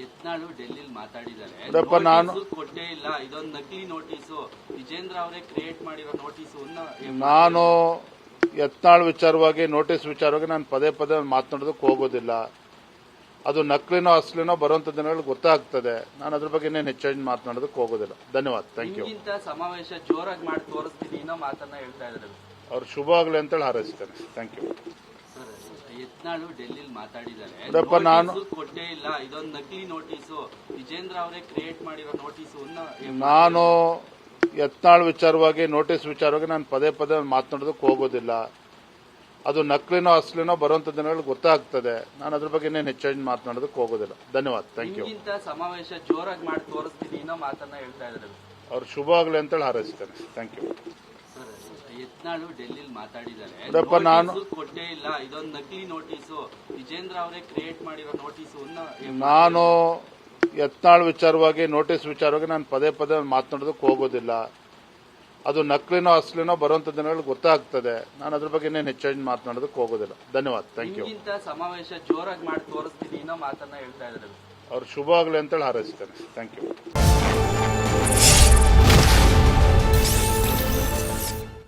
ಯತ್ನಾಳು ಡೆಲ್ಲಿಲಿ ಮಾತಾಡಿದ್ದಾರೆ. ನಾನು- ಕೊಟ್ಟೇ ಇಲ್ಲ. ಇದೊಂದು ನಕಲಿ ನೋಟಿಸು ವಿಜೇಂದ್ರ ಅವರೇ ಕ್ರಿಯೇಟ್ ಮಾಡಿರೋ ನೋಟಿಸು ನಾನು ಯತ್ನಾಳ್ ವಿಚಾರವಾಗಿ ನೋಟಿಸ್ ವಿಚಾರವಾಗಿ ನಾನು ಪದೇ ಪದೇ ಮಾತನಾಡೋದಕ್ಕೆ ಹೋಗೋದಿಲ್ಲ. ಅದು ನಕಲಿನೋ ಅಸಲಿನೋ ಬರುವಂತ ದಿನಗಳು ಗೊತ್ತಾಗ್ತದೆ. ನಾನು ಅದ್ರ ಬಗ್ಗೆ ಇನ್ನೇನು ಹೆಚ್ಚಾಗಿ ಮಾತನಾಡೋದಕ್ಕೆ ಹೋಗೋದಿಲ್ಲ. ಧನ್ಯವಾದ. ಥ್ಯಾಂಕ್ ಯು ಸಮಾವೇಶ ಜೋರಾಗಿ ಮಾಡಿ ತೋರಿಸ್ತೀನಿ ಅನ್ನೋ ಮಾತನ್ನ ಹೇಳ್ತಾ ಇದ್ದಾರೆ. ಅವ್ರು ಶುಭ ಆಗಲಿ ಅಂತೇಳಿ ಹಾರೈಸ್ತೇನೆ ಥ್ಯಾಂಕ್ ಯು ಯತ್ನಾಳು ಡೆಲ್ಲಿಲಿ ಮಾತಾಡಿದ್ದಾರೆ. ನಾನು- ಕೊಟ್ಟೇ ಇಲ್ಲ. ಇದೊಂದು ನಕಲಿ ನೋಟಿಸು ವಿಜೇಂದ್ರ ಅವರೇ ಕ್ರಿಯೇಟ್ ಮಾಡಿರೋ ನೋಟಿಸು ನಾನು ಯತ್ನಾಳ್ ವಿಚಾರವಾಗಿ ನೋಟಿಸ್ ವಿಚಾರವಾಗಿ ನಾನು ಪದೇ ಪದೇ ಮಾತನಾಡೋದಕ್ಕೆ ಹೋಗೋದಿಲ್ಲ. ಅದು ನಕಲಿನೋ ಅಸಲಿನೋ ಬರುವಂತ ದಿನಗಳು ಗೊತ್ತಾಗ್ತದೆ. ನಾನು ಅದ್ರ ಬಗ್ಗೆ ಇನ್ನೇನು ಹೆಚ್ಚಾಗಿ ಮಾತನಾಡೋದಕ್ಕೆ ಹೋಗೋದಿಲ್ಲ. ಧನ್ಯವಾದ. ಥ್ಯಾಂಕ್ ಯು ಸಮಾವೇಶ ಜೋರಾಗಿ ಮಾಡಿ ತೋರಿಸ್ತೀನಿ ಅನ್ನೋ ಮಾತನ್ನ ಹೇಳ್ತಾ ಇದ್ದಾರೆ. ಅವ್ರು ಶುಭ ಆಗಲಿ ಅಂತೇಳಿ ಹಾರೈಸ್ತೇನೆ ಥ್ಯಾಂಕ್ ಯು ಯತ್ನಾಳು ಡೆಲ್ಲಿಲಿ ಮಾತಾಡಿದ್ದಾರೆ. ನೋಡಪ್ಪ, ನಾನು- ನೋಟಿಸು ಕೊಟ್ಟೇ ಇಲ್ಲ. ಇದೊಂದು ನಕಲಿ ನೋಟಿಸು ವಿಜೇಂದ್ರ ಅವರೇ ಕ್ರಿಯೇಟ್ ಮಾಡಿರೋ ನೋಟಿಸು ನಾನು ಯತ್ನಾಳ್ ವಿಚಾರವಾಗಿ ನೋಟಿಸ್ ವಿಚಾರವಾಗಿ ನಾನು ಪದೇ ಪದೇ ಮಾತನಾಡೋದಕ್ಕೆ ಹೋಗೋದಿಲ್ಲ. ಅದು ನಕಲಿನೋ ಅಸಲಿನೋ ಬರುವಂತ ದಿನಗಳು ಗೊತ್ತಾಗ್ತದೆ. ನಾನು ಅದ್ರ ಬಗ್ಗೆ ಇನ್ನೇನು ಹೆಚ್ಚಾಗಿ ಮಾತನಾಡೋದಕ್ಕೆ ಹೋಗೋದಿಲ್ಲ. ಧನ್ಯವಾದ. ಥ್ಯಾಂಕ್ ಯು ಸಮಾವೇಶ ಜೋರಾಗಿ ಮಾಡಿ ತೋರಿಸ್ತೀನಿ ಅನ್ನೋ ಮಾತನ್ನ ಹೇಳ್ತಾ ಇದ್ದಾರೆ. ಅವ್ರು ಶುಭ ಆಗಲಿ ಅಂತೇಳಿ ಹಾರೈಸ್ತೇನೆ ಥ್ಯಾಂಕ್ ಯು